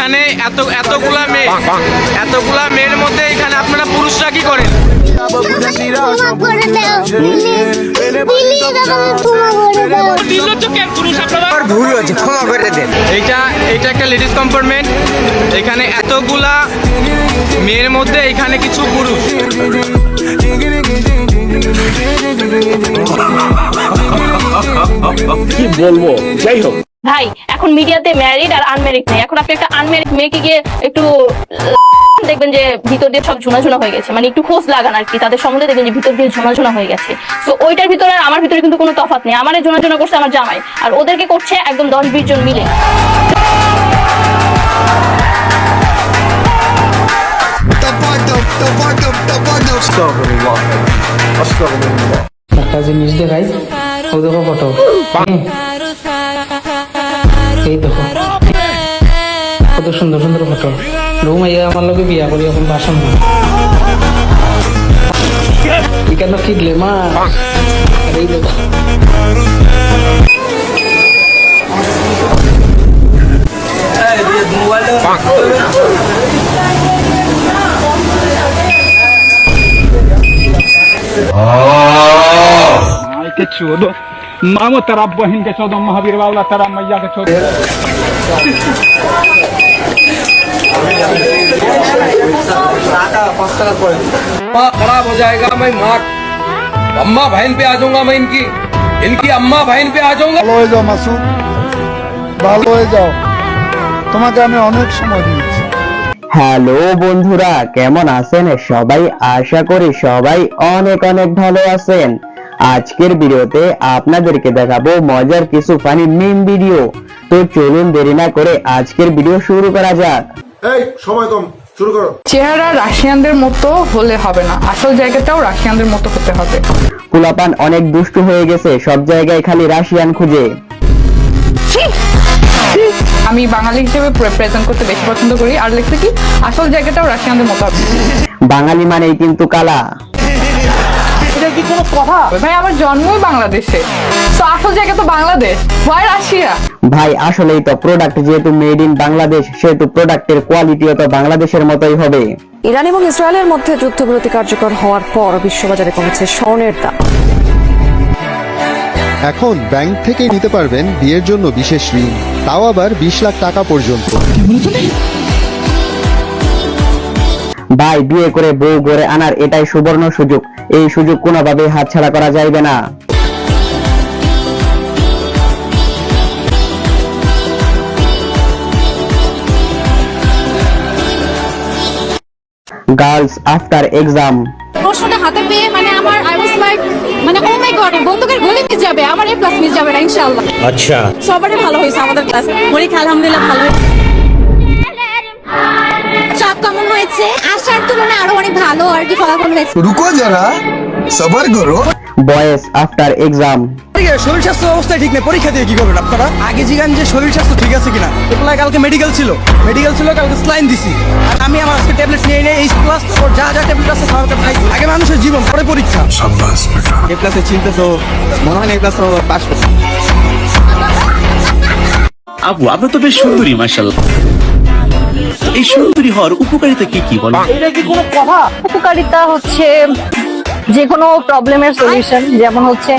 এখানে এত, এতগুলা মেয়ে। এতগুলা মেয়ের মধ্যে এখানে আপনারা পুরুষরা কি করেন? এইটা এইটা একটা লেডিস কম্পার্টমেন্ট এখানে এতগুলা মেয়ের মধ্যে এখানে কিছু পুরুষ। কি বলব? যাই হোক। ভাই এখন মিডিয়াতে ম্যারিড আর আনম্যারিড নেই। এখন আপনি একটা আনম্যারিড মেয়েকে গিয়ে একটু দেখবেন যে ভিতর দিয়ে সব ঝুনা ঝুনা হয়ে গেছে। মানে একটু খোঁজ লাগান আর কি। তাদের সম্বন্ধে দেখবেন যে ভিতর দিয়ে ঝুনা ঝুনা হয়ে গেছে। তো ওইটার ভিতরে আমার ভিতরে কিন্তু কোনো তফাৎ নেই। আমার ঝুনা ঝুনা করছে আমার জামাই। আর ওদেরকে করছে একদম দশ বিশ জন মিলে। একটা জিনিস দেখাই ও দেখো ফটো সুন্দর সুন্দর ফটো রুম আইয়া আমার লোকে বিয়া করি এখন বাসন না এখানে কি গ্লেমার আর এই দেখো माय के चौदह मामो तेरा बहन के चौदह महावीर बाबला तेरा मैया के चौदह माँ खराब हो जाएगा मैं माँ अम्मा बहन पे आ जाऊंगा मैं इनकी इनकी अम्मा बहन पे आ जाऊंगा ভালো হয়ে যাও মাসুদ ভালো হয়ে যাও তোমাকে আমি অনেক সময় দিয়েছি হ্যালো বন্ধুরা কেমন আছেন সবাই আশা করি সবাই অনেক অনেক ভালো আছেন আজকের ভিডিওতে আপনাদেরকে দেখাবো মজার কিছু ফানি মিম ভিডিও তো চলুন দেরি না করে আজকের ভিডিও শুরু করা যাক। এই সময় কম শুরু করো। চেহারা রাশিয়ানদের মতো হলে হবে না আসল জায়গাটাও রাশিয়ানদের মতো হতে হবে। কুলাপান অনেক দুষ্টু হয়ে গেছে সব জায়গায় খালি রাশিয়ান খুঁজে। আমি বাঙালি হিসেবে প্রেজেন্ট করতে বেশি পছন্দ করি আর লিখতে কি আসল জায়গাটাও রাশিয়ানদের মতো হবে। বাঙালি মানেই কিন্তু কালা। ভাই আমার জন্মই বাংলাদেশে। তো আসল জায়গা তো বাংলাদেশ। Why Russia. ভাই আসলেই তো প্রোডাক্ট যেহেতু মেড ইন বাংলাদেশ সেহেতু প্রোডাক্টের কোয়ালিটিও তো বাংলাদেশের মতোই হবে। ইরান এবং ইসরায়েলের মধ্যে যুদ্ধবিরতি কার্যকর হওয়ার পর বিশ্ববাজারে কমেছে স্বর্ণের দাম। এখন ব্যাংক থেকে নিতে পারবেন বিয়ের জন্য বিশেষ ঋণ। তাও আবার বিশ লাখ টাকা পর্যন্ত। ভাই বিয়ে করে বউ গড়ে আনার এটাই সুবর্ণ সুযোগ। এই সুযোগ কোনোভাবে হাতছাড়া করা যাইবে না। গার্লস আফটার এক্সাম প্রশ্নটা হাতে পেয়ে মানে আমার আই ওয়াজ লাইক মানে ও মাই গড বন্দুকের গুলি মিস যাবে আমার এ প্লাস মিস যাবে না ইনশাআল্লাহ। আচ্ছা। সবারই ভালো হয়েছে আমাদের ক্লাস পরীক্ষা আলহামদুলিল্লাহ ভালো হয়েছে। সব কেমন হয়েছে? আশার তুলনায় আরও অনেক ভালো আর কি ফলাফল হয়েছে। রুকো যারা সবার করো। Boys after exam. শরীর স্বাস্থ্য অবস্থা ঠিক নেই পরীক্ষা দিয়ে কি করবেন আপনারা? আগে জিগান যে শরীর স্বাস্থ্য ঠিক আছে কিনা। এগুলা কালকে মেডিকেল ছিল। মেডিকেল ছিল কালকে স্লাইন দিছি। আর আমি আমার আজকে ট্যাবলেট নিয়ে নেই এই প্লাস যা যা ট্যাবলেট আছে খাওয়াতে খাই আগে মানুষের জীবন পরে পরীক্ষা। এই ক্লাসে চিন্তা তো মনে হয় না এই ক্লাস পাস আপু আপনি তো বেশ সুন্দরী মার্শাল্লাহ এই সুন্দরী হওয়ার উপকারিতা কি কি বলেন? উপকারিতা হচ্ছে যে কোনো প্রবলেমের সলিউশন যেমন হচ্ছে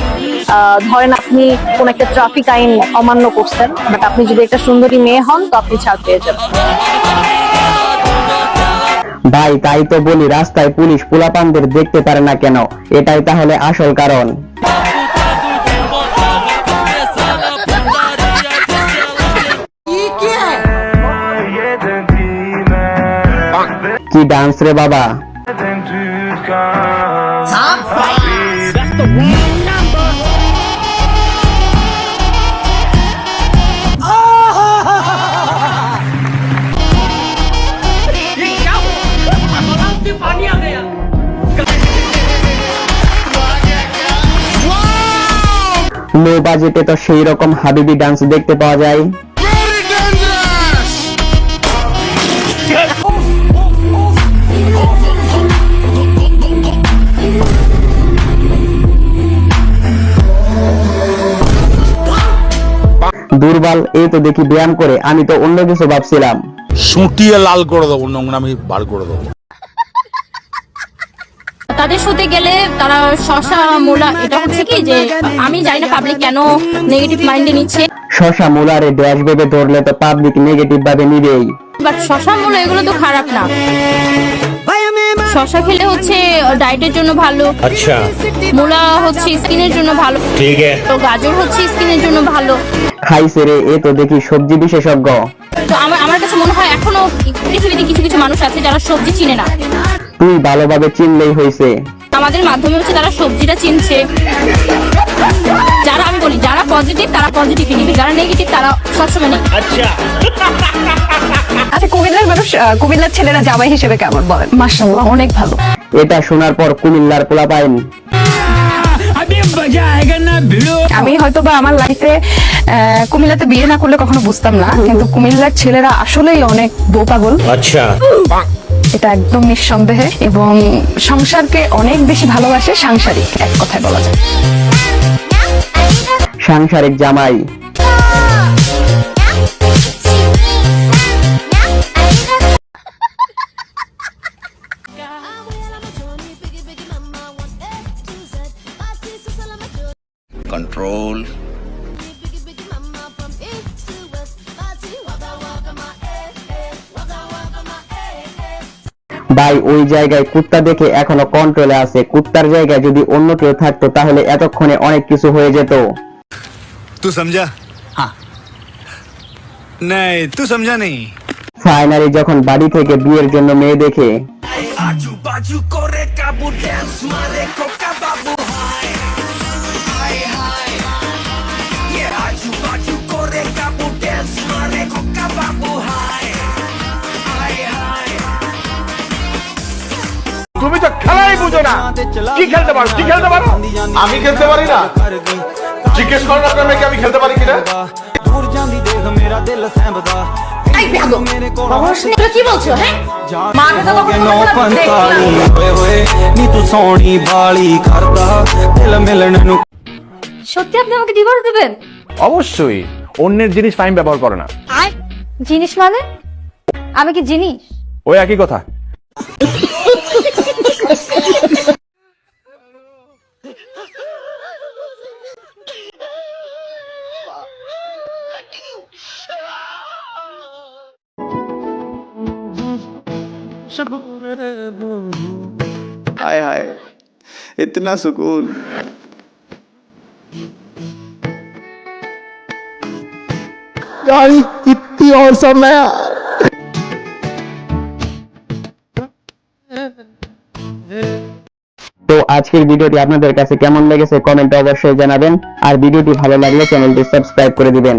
আহ, ধরেন আপনি কোন একটা ট্রাফিক আইন অমান্য করছেন বাট আপনি যদি একটা সুন্দরী মেয়ে হন তো আপনি ছাড় পেয়ে যাবেন। ভাই তাই তো বলি রাস্তায় পুলিশ পোলাপানদের দেখতে পারে না কেন? এটাই তাহলে আসল কারণ। কি ডান্স রে বাবা? লো বাজেটে তো সেই রকম হাবিবি ডান্স দেখতে পাওয়া যায়। দুর্বল এই তো দেখি ব্যায়াম করে আমি তো অন্য কিছু ভাবছিলাম। সুটিয়ে লাল করে দেবো নোংরামি বার করে দেবো। তাদের সাথে গেলে তারা শশা মোলা এটা হচ্ছে কি যে আমি জানি না পাবলিক কেন নেগেটিভ মাইন্ডে নিচ্ছে। শশা মুলারে ড্যাশ ভেবে ধরলে তো পাবলিক নেগেটিভ ভাবে নিবেই। বাট শশা মূলা এগুলো তো খারাপ না। শশা খেলে হচ্ছে ডায়েটের জন্য ভালো। আচ্ছা। মূলা হচ্ছে স্কিনের জন্য ভালো। ঠিক আছে। তো গাজর হচ্ছে স্কিনের জন্য ভালো। খাইছে রে এ তো দেখি সবজি বিশেষজ্ঞ। তো আমার আমার কাছে মনে হয় এখনও পৃথিবীতে কিছু কিছু মানুষ আছে যারা সবজি চিনে না। তুই ভালোভাবে চিনলেই হয়েছে আমাদের মাধ্যমে হচ্ছে তারা সবজিটা চিনছে। পজিটিভ তারা পজিটিভই নিবে। যারা নেগেটিভ তারা সবসময় নেই আচ্ছা। কুমিল্লার মানুষ কুমিল্লার ছেলেরা জামাই হিসেবে কেমন বলেন? মাশাআল্লাহ অনেক ভালো। এটা শোনার পর কুমিল্লার পোলা পাইন আমি হয়তো বা আমার লাইফে কুমিল্লাতে বিয়ে না করলে কখনো বুঝতাম না কিন্তু কুমিল্লার ছেলেরা আসলেই অনেক বোপাগল আচ্ছা। এটা একদম নিঃসন্দেহে এবং সংসারকে অনেক বেশি ভালোবাসে সাংসারিক এক কথায় বলা যায়। সাংসারিক জামাই. ভাই ওই জায়গায় কুত্তা দেখে এখনও কন্ট্রোলে আছে। কুত্তার জায়গায় যদি অন্য কেউ থাকতো তাহলে এতক্ষণে অনেক কিছু হয়ে যেত। तू समझा हाँ नहीं तू समझा नहीं ফাইনালি যখন বাড়ি থেকে বিয়ের জন্য মেয়ে দেখে आजू बाजू कोरे काबू डांस मारे कोका बाबू हाय हाय हाय ये आजू बाजू कोरे काबू डांस मारे कोका बाबू हाय हाय हाय তুমি তো খেলাই বুঝো না কি খেলতে পারো কি খেলতে পারো আমি খেলতে পারি না জিজ্ঞেস করুন আপনার মেয়েকে আমি খেলতে পারি কিনা? কি বলছো হ্যাঁ? মাকে তো কখনো সত্যি আপনি আমাকে ডিভোর্স দেবেন? অবশ্যই অন্যের জিনিস ফাইন ব্যবহার করে না। জিনিস মানে? আমি কি জিনিস? ওই একই কথা। हाय हाय इतना सुकून कितनी और समय তো আজকের ভিডিওটি আপনাদের কাছে কেমন লেগেছে কমেন্টে অবশ্যই জানাবেন আর ভিডিওটি ভালো লাগলে চ্যানেলটি সাবস্ক্রাইব করে দিবেন